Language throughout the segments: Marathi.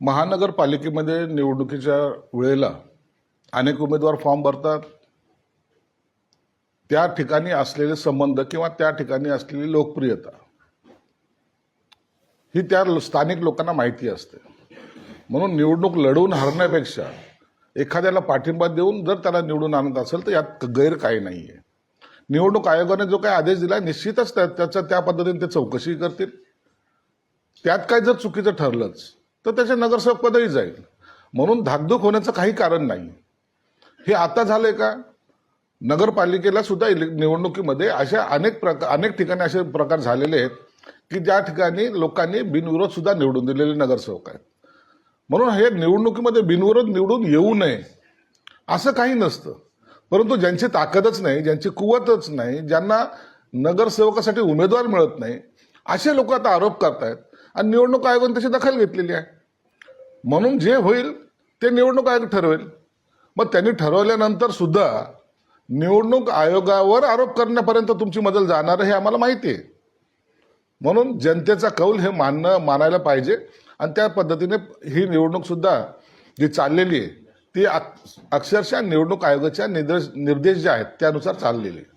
महानगरपालिकेमध्ये निवडणुकीच्या वेळेला अनेक उमेदवार फॉर्म भरतात. त्या ठिकाणी असलेले संबंध किंवा त्या ठिकाणी असलेली लोकप्रियता ही त्या स्थानिक लोकांना माहिती असते. म्हणून निवडणूक लढवून हरण्यापेक्षा एखाद्याला पाठिंबा देऊन जर त्याला निवडून आणत असेल तर यात गैर काही नाही आहे निवडणूक आयोगाने जो काही आदेश दिला निश्चितच त्याचा त्याच्या त्या पद्धतीने ते चौकशी करतील. त्यात काय जर चुकीचं ठरलंच तर त्याचे नगरसेवक पदही जाईल. म्हणून धाकधूक होण्याचं काही कारण नाही. हे आता झालंय का? नगरपालिकेला सुद्धा निवडणुकीमध्ये अशा अनेक प्रकार अनेक ठिकाणी असे प्रकार झालेले आहेत की ज्या ठिकाणी लोकांनी बिनविरोध सुद्धा निवडून दिलेले नगरसेवक आहेत. म्हणून हे निवडणुकीमध्ये बिनविरोध निवडून येऊ नये असं काही नसतं. परंतु ज्यांची ताकदच नाही ज्यांची कुवतच नाही ज्यांना नगरसेवकासाठी उमेदवार मिळत नाही असे लोक आता आरोप करतायत आणि निवडणूक आयोगाने त्याची दखल घेतलेली आहे. म्हणून जे होईल ते निवडणूक आयोग ठरवेल. मग त्यांनी ठरवल्यानंतर सुद्धा निवडणूक आयोगावर आरोप करण्यापर्यंत तुमची मजल जाणार हे आम्हाला माहिती आहे. म्हणून जनतेचा कौल हे मानणं मानायला पाहिजे. आणि त्या पद्धतीने ही निवडणूकसुद्धा जी चाललेली आहे ती अक्षरशः निवडणूक आयोगाच्या निर्देश निर्देश जे आहेत त्यानुसार चाललेली आहे.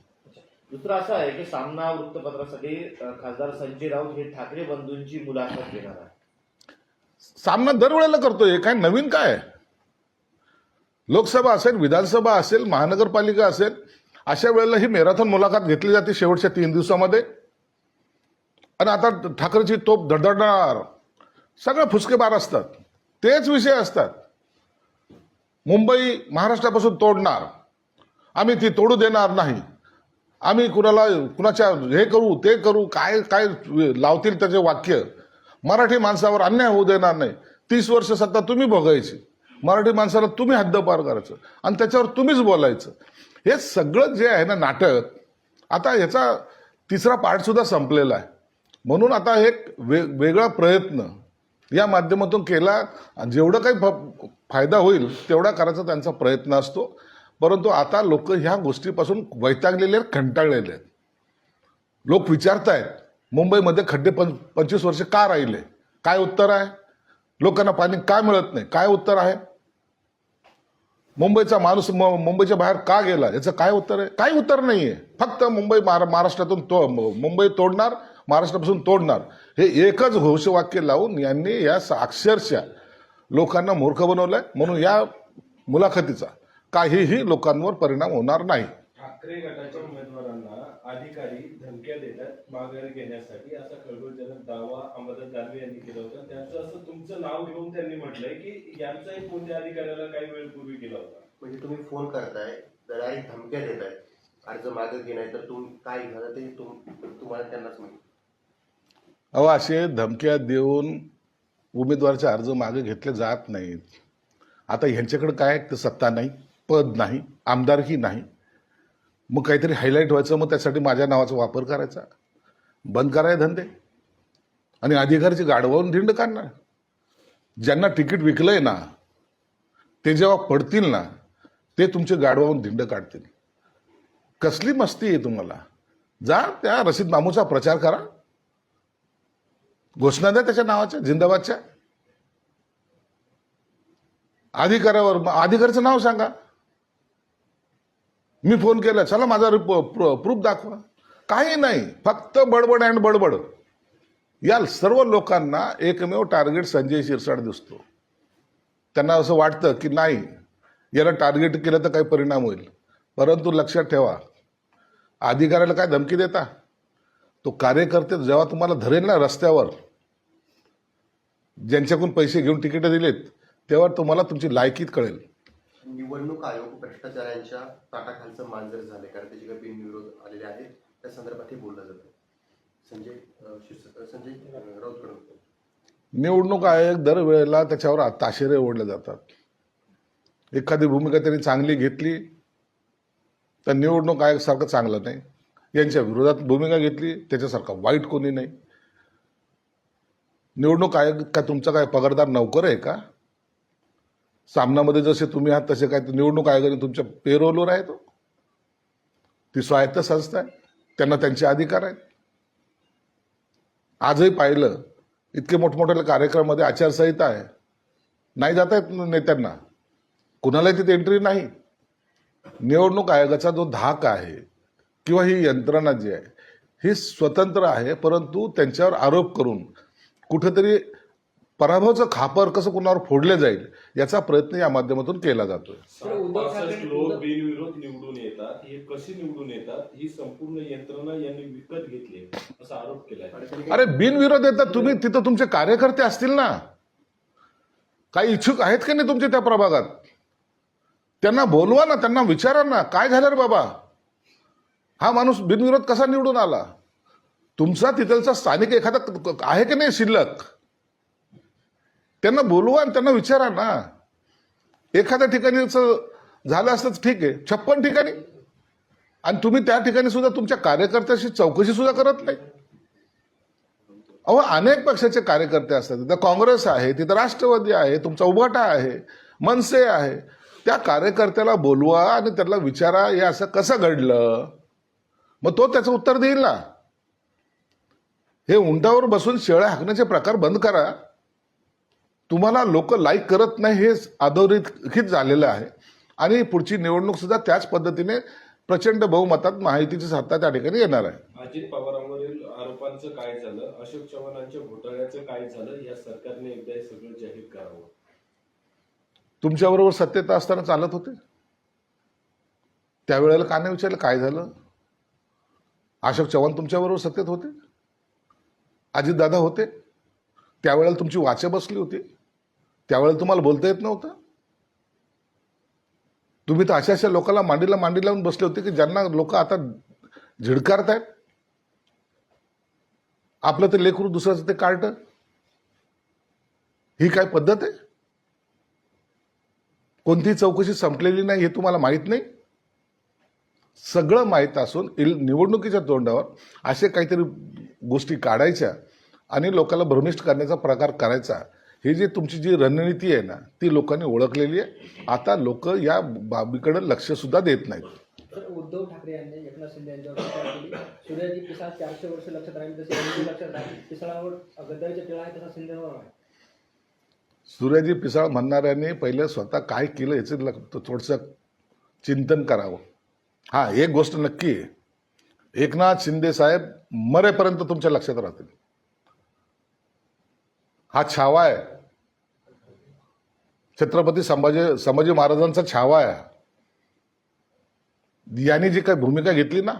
दुसरं असं आहे की सामना वृत्तपत्रासाठी खासदार संजय राऊत हे ठाकरे बंधूंची मुलाखत घेणार आहेत. सामना दरवेळेला करतोय. काय नवीन काय? लोकसभा असेल विधानसभा असेल महानगरपालिका असेल अशा वेळेला ही मॅरेथॉन मुलाखत घेतली जाते शेवटच्या तीन दिवसामध्ये. आणि आता ठाकरेची तोप धडधडणार. सगळे फुसकेबार असतात. तेच विषय असतात. मुंबई महाराष्ट्रापासून तोडणार. आम्ही ती तोडू देणार नाही. आम्ही कुणाला कुणाच्या हे करू ते करू काय काय लावतील त्याचे वाक्य? मराठी माणसावर अन्याय होऊ देणार नाही. तीस वर्ष सत्ता तुम्ही भोगायची. मराठी माणसाला तुम्ही हद्दपार करायचं. आणि त्याच्यावर तुम्हीच बोलायचं. हे सगळं जे आहे ना नाटक आता ह्याचा तिसरा पार्ट सुद्धा संपलेला आहे. म्हणून आता एक वे वेगळा प्रयत्न या माध्यमातून केला. जेवढं काही फ- फायदा होईल तेवढा करायचा त्यांचा प्रयत्न असतो. परंतु आता लोक ह्या गोष्टीपासून वैतागलेले आहेत कंटाळलेले आहेत. लोक विचारतायत मुंबईमध्ये खड्डे पं पंचवीस वर्ष का राहिले? काय उत्तर आहे? लोकांना पाणी का मिळत नाही? काय उत्तर आहे? मुंबईचा माणूस म- मुंबईच्या बाहेर का गेला? याचं काय उत्तर आहे? काही उत्तर नाही आहे फक्त मुंबई महारा- महाराष्ट्रातून तो मुंबई तोडणार महाराष्ट्रापासून तोडणार. हे एकच घोषवाक्य लावून यांनी या अक्षरशः लोकांना मूर्ख बनवलंय. म्हणून या मुलाखतीचा काहीही लोकांवर परिणाम होणार नाही. ठाकरे गटाच्या उमेदवारांना अधिकारी धमक्या देतात माघारी घेण्यासाठी. असा खळबळजनक दावा अंबादास दानवे यांनी केला होता. त्याचं असं तुमचं नाव घेऊन त्यांनी म्हटलंय की यांचाही कोणत्या अधिकाऱ्याला काही वेळ पूर्वी केला होता? म्हणजे तुम्ही फोन करताय डायरेक्ट धमक्या देताय. अर्ज मागे घेणार तर तुम्ही काय झालं ते तुम- तुम्हाला त्यांनाच माहिती. अहो असे धमक्या देऊन उमेदवाराचे अर्ज मागे घेतले जात नाहीत. आता ह्यांच्याकडे काय? सत्ता नाही पद नाही आमदारकी नाही. मग काहीतरी हायलाईट व्हायचं मग त्यासाठी माझ्या नावाचा वापर करायचा. बंद कराय धंदे. आणि अधिकाऱ्याची गाडवावून धिंड काढणार. ज्यांना तिकीट विकलंय ना ते जेव्हा पडतील ना ते तुमचे गाडवावून धिंड काढतील. कसली मस्ती आहे तुम्हाला? जा त्या रशीद मामूचा प्रचार करा. घोषणा द्या त्याच्या नावाच्या जिंदाबादच्या. अधिकाऱ्यावर अधिकाऱ्याचं नाव सांगा. मी फोन केला चला माझा प्रूफ दाखवा. काही नाही फक्त बडबड अँड बडबड. या सर्व लोकांना एकमेव टार्गेट संजय शिरसाट दिसतो. त्यांना असं वाटतं की नाही याला टार्गेट केलं तर काही परिणाम होईल. परंतु लक्षात ठेवा अधिकाऱ्याला काय धमकी देता? तो कार्यकर्ते जेव्हा तुम्हाला धरेल ना रस्त्यावर ज्यांच्याकडून पैसे घेऊन तिकीटं दिलेत तेव्हा तुम्हाला तुमची लायकीत कळेल. निवडणूक आयोग भ्रष्टाचारांच्या ताटाखालचं मांजर झाले कारण त्याचे काही बिनविरोध आलेले आहेत. त्या संदर्भात हे बोललं जातं संजय संजय निवडणूक आयोग दरवेळेला त्याच्यावर ताशेरे ओढले जातात. एखादी भूमिका त्यांनी चांगली घेतली तर निवडणूक आयोग सारखं चांगलं नाही. यांच्या विरोधात भूमिका घेतली त्याच्यासारखं वाईट कोणी नाही. निवडणूक आयोग का तुमचा काय पगारदार नोकर आहे का? सामनामध्ये जसे तुम्ही आहात तसे काय निवडणूक आयोगाने तुमच्या पेरोलवर आहे तो? ती स्वायत्त संस्था आहे. त्यांना त्यांचे अधिकार आहेत. आजही पाहिलं इतके मोठमोठ्या कार्यक्रमामध्ये आचारसंहिता आहे. नाही जाता येत नेत्यांना. कुणालाही तिथे एंट्री नाही. निवडणूक आयोगाचा जो धाक आहे किंवा ही यंत्रणा जी आहे ही स्वतंत्र आहे परंतु त्यांच्यावर आरोप करून कुठंतरी पराभवाचं खापर कसं कुणावर फोडले जाईल याचा प्रयत्न या माध्यमातून केला जातोय. लोक बिनविरोध निवडून येतात. हे कसे निवडून येतात? ही संपूर्ण यंत्रणा यांनी विकत घेतली. आहे, असा आरोप केलाय. अरे बिनविरोध येतात. तुम्ही तिथं तुमचे कार्यकर्ते असतील ना? काही इच्छुक आहेत का नाही तुमचे त्या प्रभागात? त्यांना बोलवा ना त्यांना विचारा ना. काय झालं रे बाबा? हा माणूस बिनविरोध कसा निवडून आला? तुमचा तिथलचा स्थानिक एखादा आहे की नाही शिल्लक? त्यांना बोलवा आणि त्यांना विचारा ना. एखाद्या ठिकाणी झालं असतं ठीक आहे. छप्पन ठिकाणी. आणि तुम्ही त्या ठिकाणी सुद्धा तुमच्या कार्यकर्त्याशी चौकशी सुद्धा करत नाही. अहो अनेक पक्षाचे कार्यकर्ते असतात. तिथं काँग्रेस आहे तिथं राष्ट्रवादी आहे तुमचा उभाटा आहे मनसे आहे. त्या कार्यकर्त्याला बोलवा आणि त्याला विचारा हे असं कसं घडलं? मग तो त्याचं उत्तर देईल ना. हे उंटावर बसून शेळ्या हाकण्याचे प्रकार बंद करा. तुम्हाला लोक लाईक करत नाही हे अधोरेखित झालेलं आहे. आणि पुढची निवडणूक सुद्धा त्याच पद्धतीने प्रचंड बहुमतात माहितीची सत्ता त्या ठिकाणी येणार आहे. अजित पवारांवरील आरोपांचं काय झालं? अशोक चव्हाणांच्या घोटाळ्याचं काय झालं? या सरकारने एकदा हे सगळं जाहीर करावं. तुमच्याबरोबर सत्तेत असताना चालत होते? त्यावेळेला का नाही विचारलं काय झालं? अशोक चव्हाण तुमच्याबरोबर सत्तेत होते? अजितदादा होते? त्यावेळेला तुमची वाचे बसली होती? त्यावेळेला तुम्हाला बोलता येत नव्हतं? तुम्ही तर अशा अशा लोकांना मांडीला मांडी लावून बसले होते की ज्यांना लोक आता झिडकारत आहेत आपलं ते लेकरू दुसऱ्याचं ते कार्ट ही काय पद्धत आहे? कोणतीही चौकशी संपलेली नाही हे तुम्हाला माहीत नाही? सगळं माहीत असून इल निवडणुकीच्या तोंडावर असे काहीतरी गोष्टी काढायच्या आणि लोकांना भ्रमिष्ठ करण्याचा प्रकार करायचा. ही जी तुमची जी रणनीती आहे ना ती लोकांनी ओळखलेली आहे. आता लोक या बाबीकडे लक्ष सुद्धा देत नाहीत. उद्धव ठाकरे यांनी एकनाथ शिंदे यांच्यावर सूर्याजी पिसाळ चारशे वर्ष लक्षात राहील तसे यांची लक्षात राहील. पिसाळावर गद्दारीच्या टिळा आहे तसा शिंदेवर आहे. सूर्याजी पिसाळ म्हणणाऱ्यांनी पहिले स्वतः काय केलं याचं थोडंसं चिंतन करावं. हा एक गोष्ट नक्की आहे. एकनाथ शिंदे साहेब मरेपर्यंत तुमच्या लक्षात राहतील. हा छावा आहे. छत्रपती संभाजी संभाजी महाराजांचा छावा आहे यांनी जी काही भूमिका घेतली ना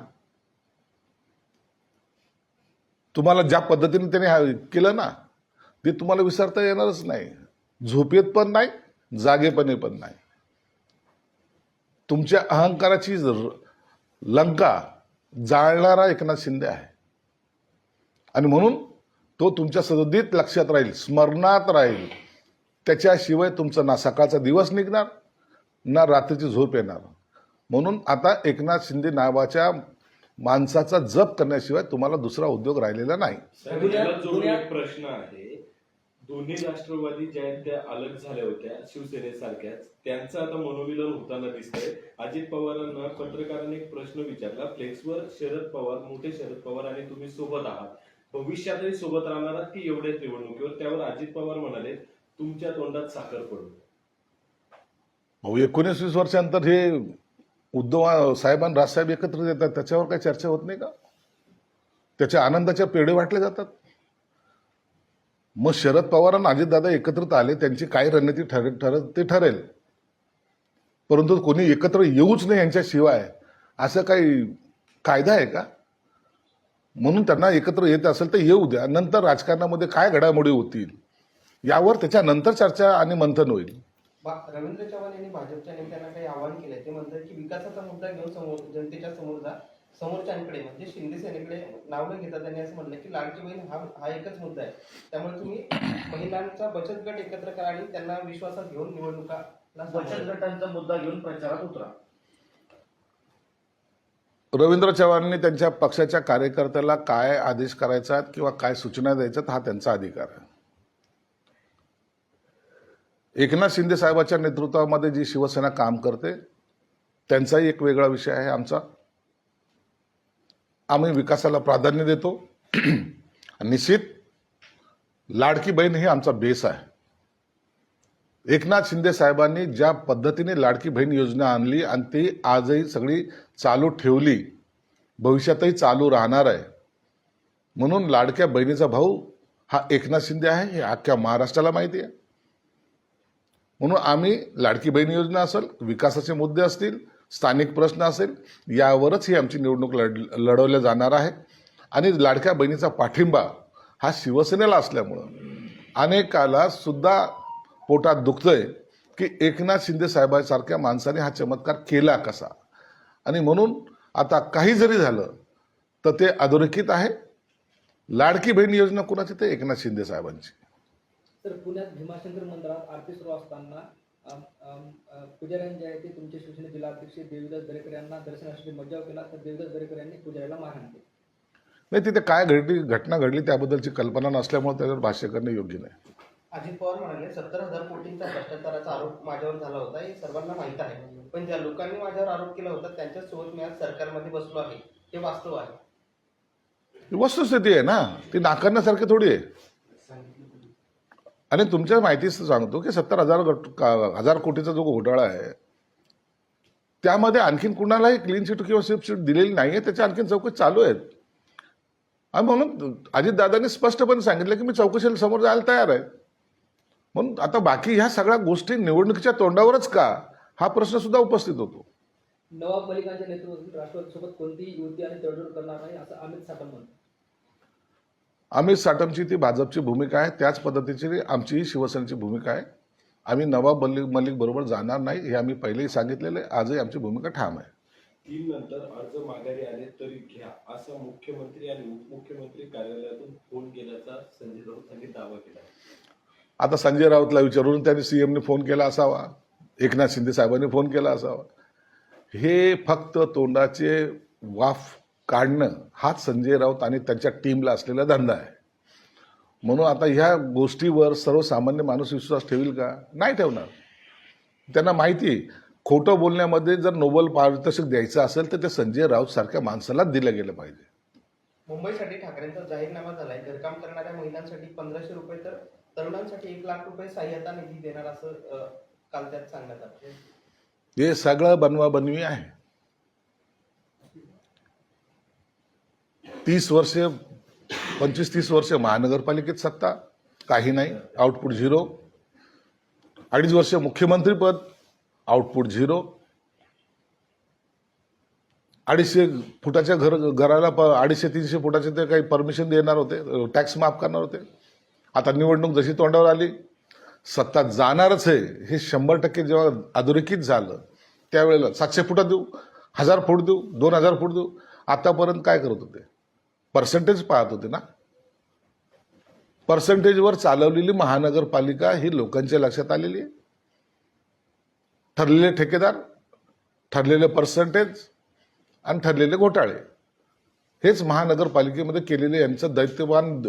तुम्हाला ज्या पद्धतीने त्यांनी हा- केलं ना ते तुम्हाला विसरता येणारच नाही. झोपेत पण नाही जागेपणे पण नाही. तुमच्या अहंकाराची लंका जाळणारा एकनाथ शिंदे आहे. आणि म्हणून तो तुमच्या सदतीत लक्षात राहील स्मरणात राहील. त्याच्याशिवाय तुमचा ना सकाळचा दिवस निघणार ना रात्रीची झोप येणार. म्हणून आता एकनाथ शिंदे नावाच्या माणसाचा जप करण्याशिवाय तुम्हाला दुसरा उद्योग राहिलेला नाही. प्रश्न आहे. दोन्ही राष्ट्रवादी ज्या आहेत त्या अलग झाल्या होत्या शिवसेनेसारख्याच. त्यांचं आता मनोविलन होताना दिसतंय. अजित पवारांना पत्रकारांनी एक प्रश्न विचारला. फ्लेक्सवर शरद पवार मोठे शरद पवार आणि तुम्ही सोबत आहात. भविष्यातही सोबत राहणार की एवढ्याच निवडणुकीवर त्यावर अजित पवार म्हणाले तुमच्या तोंडात साखर पडू भाऊ एकोणीस वीस वर्षानंतर हे उद्धव साहेब आणि राजसाहेब एकत्र येतात त्याच्यावर काही चर्चा होत नाही का? त्याच्या आनंदाच्या पेढे वाटले जातात. मग शरद पवार आणि अजितदादा एकत्रित आले त्यांची काय रणनीती ठर ठरत ते ठरेल. परंतु कोणी एकत्र येऊच नाही यांच्याशिवाय असं काही कायदा आहे का? म्हणून त्यांना एकत्र येत असेल तर येऊ द्या. नंतर राजकारणामध्ये काय घडामोडी होतील यावर त्याच्यानंतर चर्चा आणि मंथन होईल. बा- रवींद्र चव्हाण यांनी भाजपच्या नेत्यांना काही आवाहन केलंय. ते म्हणतात की विकासाचा मुद्दा घेऊन समोर जनतेच्या समोर जा. समोरच्यांकडे म्हणजे शिंदे सेनेकडे नाव न घेता त्यांनी असं म्हटलं की लाडकी बहीण हा हा एकच मुद्दा आहे. त्यामुळे तुम्ही महिलांचा बचत गट एकत्र करा आणि त्यांना विश्वासात घेऊन निवडणुकाला बचत. गटांचा मुद्दा घेऊन प्रचारात उतरा. रवींद्र चव्हाणांनी त्यांच्या पक्षाच्या कार्यकर्त्याला काय आदेश करायचा किंवा काय सूचना द्यायच्या हा त्यांचा अधिकार आहे. एकनाथ शिंदे साहेबाच्या नेतृत्वामध्ये जी शिवसेना काम करते त्यांचाही एक वेगळा विषय आहे आमचा. आम्ही विकासाला प्राधान्य देतो. निश्चित लाडकी बहीण ही आमचा बेस आहे. एकनाथ शिंदे साहेबांनी ज्या पद्धतीने लाडकी बहीण योजना आणली आणि ती आजही सगळी चालू ठेवली भविष्यातही चालू राहणार आहे. म्हणून लाडक्या बहिणीचा भाऊ हा एकनाथ शिंदे आहे हे अख्ख्या महाराष्ट्राला माहिती आहे. म्हणून आम्ही लाडकी बहीण योजना असेल विकासाचे मुद्दे असतील स्थानिक प्रश्न असेल यावरच ही आमची निवडणूक लढ लढवल्या जाणार आहे. आणि लाडक्या बहिणीचा पाठिंबा हा शिवसेनेला असल्यामुळं अनेकाला सुद्धा पोटात दुखतंय की एकनाथ शिंदे साहेबांसारख्या माणसाने हा चमत्कार केला कसा? आणि म्हणून आता काही जरी झालं तर ते अधोरेखित आहे. लाडकी बहीण योजना कुणाची? ते एकनाथ शिंदे साहेबांची. तर पुण्यात भीमाशंकर मंदिरात आरती सुरू असताना पुजाऱ्यांनी जे आहे ते तुमचे शिवसेने जिल्हाध्यक्ष देवीदास दरेकर यांना दर्शनासाठी मज्जाव केला तर देवीदास दरेकर यांनी पुजाऱ्याला मारहाण केली. नाही तिथे काय घडली घटना घडली त्याबद्दलची कल्पना नसल्यामुळे त्याच्यावर भाष्य करणे योग्य नाही. अजित पवार म्हणाले सत्तर हजार कोटींचा भ्रष्टाचाराचा आरोप माझ्यावर झाला होता हे सर्वांना माहीत आहे. पण ज्या लोकांनी माझ्यावर आरोप केला होता त्यांच्यासोबत मी आज सरकारमध्ये बसलो आहे. हे वास्तव आहे. वस्तुस्थिती आहे ना. ती नाकारण्यासारखी थोडी आहे. आणि तुमच्या माहितीच सांगतो की सत्तर हजार हजार कोटीचा जो घोटाळा आहे त्यामध्ये आणखीन कुणालाही क्लीन शीट किंवा स्लिप शीट दिलेली नाही आहे त्याच्या आणखीन चौकशी चालू आहेत. आणि म्हणून अजितदादांनी स्पष्टपणे सांगितलं की मी चौकशीला समोर जायला तयार आहे. म्हणून आता बाकी ह्या सगळ्या गोष्टी निवडणुकीच्या तोंडावरच का? हा प्रश्न सुद्धा उपस्थित होतो. नवाब मलिकांच्या नेतृत्वातील राष्ट्रवादीसोबत कोणतीही युती आणि तडजोड करणार नाही असं अमित साटम अमित साटमची ती भाजपची भूमिका आहे त्याच पद्धतीची आमची शिवसेनेची भूमिका आहे. आम्ही नवाब मलिक मलिक बरोबर जाणार नाही हे आम्ही पहिलेही सांगितलेलं आहे आजही आमची भूमिका ठाम आहे. तीन नंतर अर्ज माघारी आले तरी घ्या असा मुख्यमंत्री आणि उपमुख्यमंत्री कार्यालयातून फोन केल्याचा संजय राऊत यांनी दावा केला. आता संजय राऊतला विचारून त्यांनी सीएमने फोन केला असावा. एकनाथ शिंदे साहेबांनी फोन केला असावा. हे फक्त तोंडाचे वाफ काढणं हाच संजय राऊत आणि त्यांच्या टीमला असलेला धंदा आहे. म्हणून आता ह्या गोष्टीवर सर्वसामान्य माणूस विश्वास ठेवील का? नाही ठेवणार. त्यांना माहिती खोटं बोलण्यामध्ये जर नोबल पारितोषिक द्यायचं असेल तर ते संजय राऊत सारख्या माणसालाच दिलं गेलं पाहिजे. मुंबईसाठी ठाकरेंचा जाहीरनामा झालाय. घरकाम करणाऱ्या महिलांसाठी पंधराशे रुपये तर तरुणांसाठी एक लाख रुपये सहाय्यता निधी देणार असं काल त्यात सांगण्यात आलं. हे सगळं बनवा बनवी आहे. तीस वर्ष पंचवीस तीस वर्ष महानगरपालिकेत सत्ता काही नाही आउटपुट झिरो. अडीच वर्ष मुख्यमंत्रीपद आउटपुट झिरो. अडीचशे फुटाच्या घर घराला प अडीचशे तीनशे फुटाचे ते काही परमिशन देणार होते टॅक्स माफ करणार होते. आता निवडणूक जशी तोंडावर आली सत्ता जाणारच आहे. हे शंभर टक्के जेव्हा अधोरेखित झालं त्यावेळेला सातशे फुटं देऊ हजार फूट देऊ दोन हजार फूट देऊ आतापर्यंत काय करत होते? पर्सेंटेज पाहत होते ना? पर्सेंटेजवर चालवलेली महानगरपालिका ही लोकांच्या लक्षात आलेली आहे. ठरलेले ठेकेदार ठरलेले पर्सेंटेज आणि ठरलेले घोटाळे. हेच महानगरपालिकेमध्ये केलेले यांचं दैत्यवान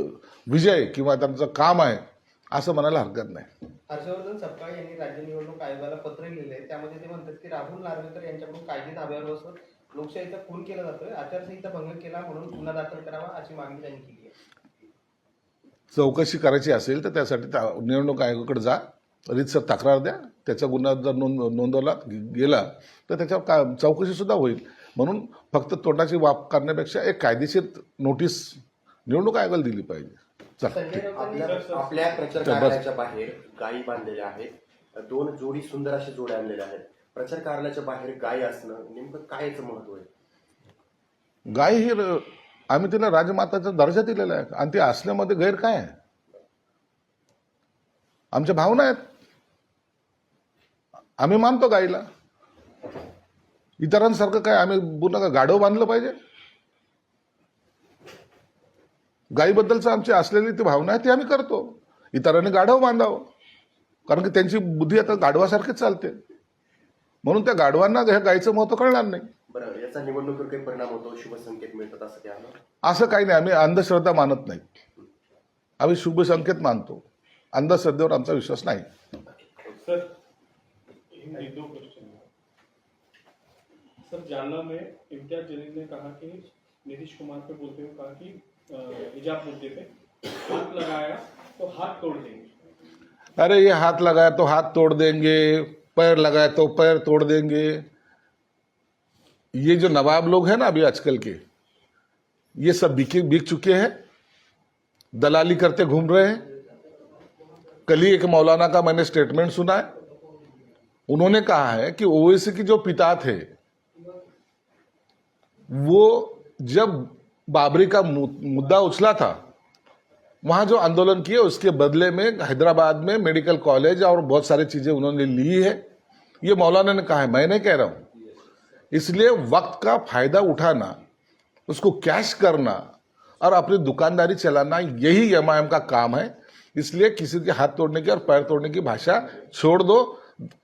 विजय किंवा त्यांचं काम आहे असं म्हणायला हरकत नाही. हर्षवर्धन सपकाळ यांनी राज्य निवडणूक आयोगाला पत्र लिहिले त्यामध्ये ते म्हणतात की राहुल नार्वेकर यांच्याकडून कायदे धाब्यावर बसवत लोकशाहीचा खून केला जातोय आचारसंहिता भंग केला म्हणून गुन्हा दाखल करावा अशी मागणी त्यांनी केली आहे. चौकशी करायची असेल तर त्यासाठी त्या निवडणूक आयोगाकडे जा रीतसर तक्रार द्या. त्याचा गुन्हा जर नोंद नोंदवला गेला तर त्याच्यावर का चौकशी सुद्धा होईल. म्हणून फक्त तोंडाची वाप करण्यापेक्षा एक कायदेशीर नोटीस निवडणूक आयोगाला दिली पाहिजे. आपल्या आपल्या प्रचार. कार्यालयाच्या बाहेर गायी बांधलेल्या आहेत. दोन जोडी सुंदर अशा जोड्या आणलेल्या आहेत. प्रचार कार्यालयाच्या बाहेर गाय असणं नेमकं काय याचं महत्त्व आहे? गाय ही आम्ही तिला राजमाताचा दर्जा दिलेला आहे. आणि ती असण्यामध्ये गैर काय आहे? आमच्या भावना आहेत. आम्ही मानतो गाईला. इतरांसारखं काय? आम्ही का गाढव बांधलं पाहिजे? गायीबद्दलचं आमची असलेली ती भावना आहे ती आम्ही करतो. इतरांनी गाढव बांधावं. कारण की त्यांची बुद्धी आता गाढवासारखीच चालते. म्हणून त्या गाढवांना ह्या गायीचं महत्त्व कळणार नाही. बरं याचा निवडणुकीवर काही परिणाम होतो शुभ संकेत मिळतात असं काय असं काही नाही आम्ही अंधश्रद्धा मानत नाही. आम्ही शुभ संकेत मानतो. अंधश्रद्धेवर आमचा विश्वास नाही. सर, जालना में इम्तियाज़ जलील ने कहा कि, नीतीश कुमार पे बोलते हुए कहा कि हिजाब मुद्दे पे हाथ लगाया तो हाथ तोड़ देंगे। अरे, ये हाथ लगाया तो हाथ तोड़ देंगे, पैर लगाया तो पैर तोड़ देंगे। ये जो नवाब लोग हैं ना अभी आजकल के, ये सब बिके, बिक चुके हैं, दलाली करते घूम रहे हैं। कल ही एक मौलाना का मैंने स्टेटमेंट सुना है, उन्होंने कहा है कि ओवैसी के जो पिता थे वो जब बाबरी का मुद्दा उछला था, वहाँ जो आंदोलन किए, उसके बदले में हैदराबाद में मेडिकल कॉलेज और बहुत सारी चीज़ें उन्होंने ली है। ये मौलाना ने कहा है, मैं नहीं कह रहा हूँ। इसलिए वक्त का फ़ायदा उठाना, उसको कैश करना और अपनी दुकानदारी चलाना, यही एम का काम है। इसलिए किसी के हाथ तोड़ने की और पैर तोड़ने की भाषा छोड़ दो,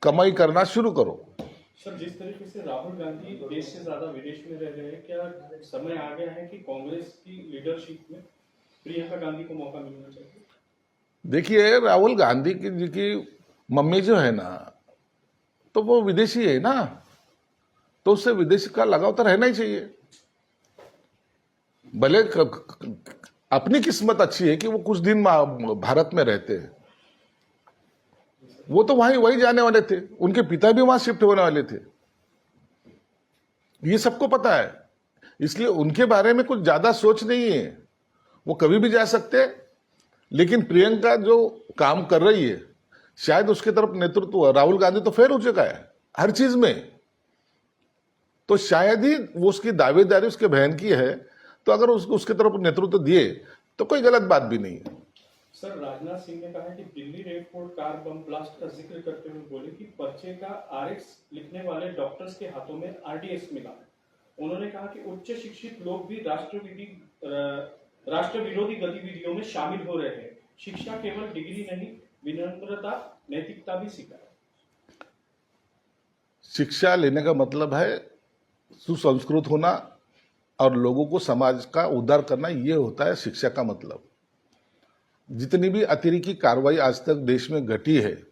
कमाई करना शुरू करो। सर, जिस तरीके से राहुल गांधी देश से ज़्यादा विदेश में रह रहे हैं, क्या समय आ गया है कि कांग्रेस की लीडरशिप में प्रियंका गांधी को मौका मिलना चाहिए? देखिए, राहुल गांधी की जी की मम्मी जो है ना तो वो विदेशी है ना। तो उससे विदेशी का लगाव तो रहना ही चाहिए। भले अपनी किस्मत अच्छी है कि वो कुछ दिन भारत में रहते हैं। वो तो वहीं वहीं जाने वाले थे। उनके पिता भी वहाँ शिफ्ट होने वाले थे। ये सबको पता है। इसलिए उनके बारे में कुछ ज़्यादा सोच नहीं है। वो कभी भी जा सकते लेकिन प्रियंका जो काम कर रही है, शायद उसके तरफ़ नेतृत्व राहुल गांधी तो फेर हो चुका है, हर चीज़ में। तो शायद ही वो उसकी दावेदारी उसके बहन की है। तो अगर उसको उसके तरफ़ नेतृत्व दिए तो कोई गलत बात भी नहीं है। सर, राजनाथ सिंह ने कहा कि Delhi Red Fort car bomb blast का ज़िक्र करते हुए बोले कि पर्चे का आरएक्स लिखने वाले डॉक्टर्स के हाथों में आरडीएक्स मिला। उन्होंने कहा कि उच्च शिक्षित लोग भी राष्ट्रविधि राष्ट्र विरोधी गतिविधियों में शामिल हो रहे हैं। शिक्षा केवल डिग्री नहीं, विनम्रता, नैतिकता भी सिखाए शिक्षा लेने का मतलब है सुसंस्कृत होना और लोगों को समाज का उद्धार करना, ये होता है शिक्षा का मतलब। जितनी भी अतिरिक्त कार्रवाई आज तक देश में घटी है,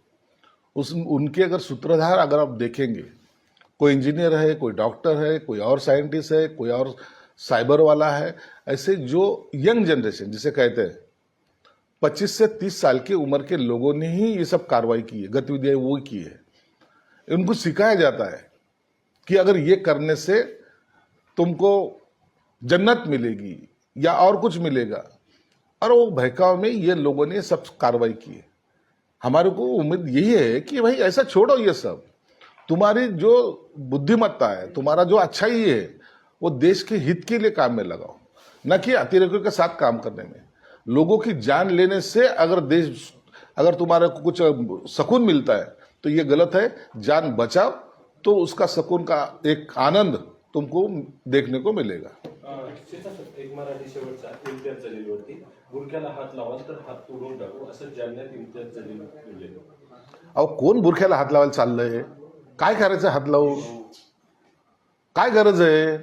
उस, उनके अगर सूत्रधार अगर आप देखेंगे, कोई इंजीनियर है, कोई डॉक्टर है, कोई और साइंटिस्ट है, कोई और साइबर वाला है, ऐसे जो यंग जनरेशन, जिसे कहते हैं 25 से 30 साल की उम्र के लोगों ने ही ये सब कार्रवाई की है, गतिविधियाँ वो की है। उनको सिखाया जाता है कि अगर ये करने से तुमको जन्नत मिलेगी या और कुछ मिलेगा और वो बहकाव में ये लोगों ने सब कार्रवाई की है। हमारे को उम्मीद यही है कि भाई ऐसा छोड़ो ये सब। तुम्हारी जो बुद्धिमत्ता है, तुम्हारा जो अच्छाई है, वो देश के हित के लिए काम में लगाओ। न कि अतिरेकियों के साथ काम करने में। लोगों की जान लेने से अगर देश, अगर तुम्हारे को कुछ सकून मिलता है तो ये गलत है। जान बचाओ तो उसका सकून का एक आनंद तुमको देखने को मिलेगा। बुरख्याला हात लावाल तर हात तोडून टाकू. असं जालन्यात इम्तियाज जलील अहो कोण बुरख्याला हात लावायला चाललंय? काय करायचं हात लावून? काय गरज आहे?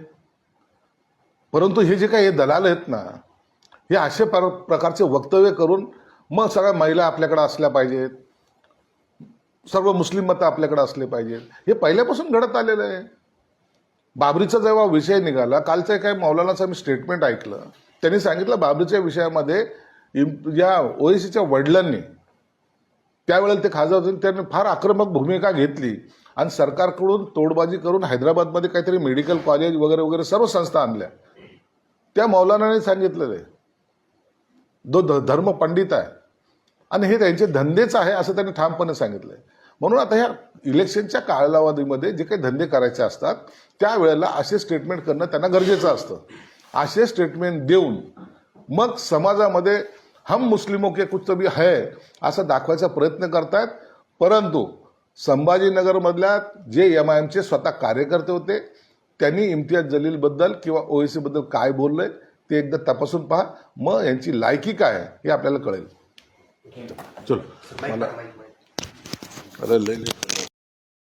परंतु हे जे काही हे दलाल आहेत ना हे असे पर- प्रकारचे वक्तव्य करून मग सगळ्या महिला आपल्याकडे असल्या पाहिजेत. सर्व मुस्लिम मतं आपल्याकडे असले पाहिजेत. हे पहिल्यापासून घडत आलेलं आहे. बाबरीचा जेव्हा विषय निघाला कालचं काय मौलानाचं मी स्टेटमेंट ऐकलं. त्यांनी सांगितलं बाबरीच्या विषयामध्ये या ओएसीच्या वडिलांनी त्यावेळेला ते खासदार होते त्यांनी फार आक्रमक भूमिका घेतली. आणि सरकारकडून तोडबाजी करून हैदराबादमध्ये काहीतरी मेडिकल कॉलेज वगैरे वगैरे सर्व संस्था आणल्या. त्या मौलानाने सांगितलेलं आहे. जो ध- धर्म पंडित आहे. आणि हे त्यांचे धंदेच आहे असं त्यांनी ठामपणे सांगितलंय. म्हणून आता ह्या इलेक्शनच्या कालावधीमध्ये जे काही धंदे करायचे असतात त्यावेळेला असे स्टेटमेंट करणं त्यांना गरजेचं असतं. असे स्टेटमेंट देऊन मग समाजामध्ये हम मुस्लिमों के कुछ तो भी है असं दाखवायचा प्रयत्न करतायत. परंतु संभाजीनगरमधल्या जे एम आय एमचे स्वतः कार्यकर्ते होते त्यांनी इम्तियाज जलीलबद्दल किंवा ओएसी बद्दल काय बोललंय ते एकदा तपासून पहा. मग यांची लायकी काय आहे हे आपल्याला कळेल. चलो. मला अरे लय-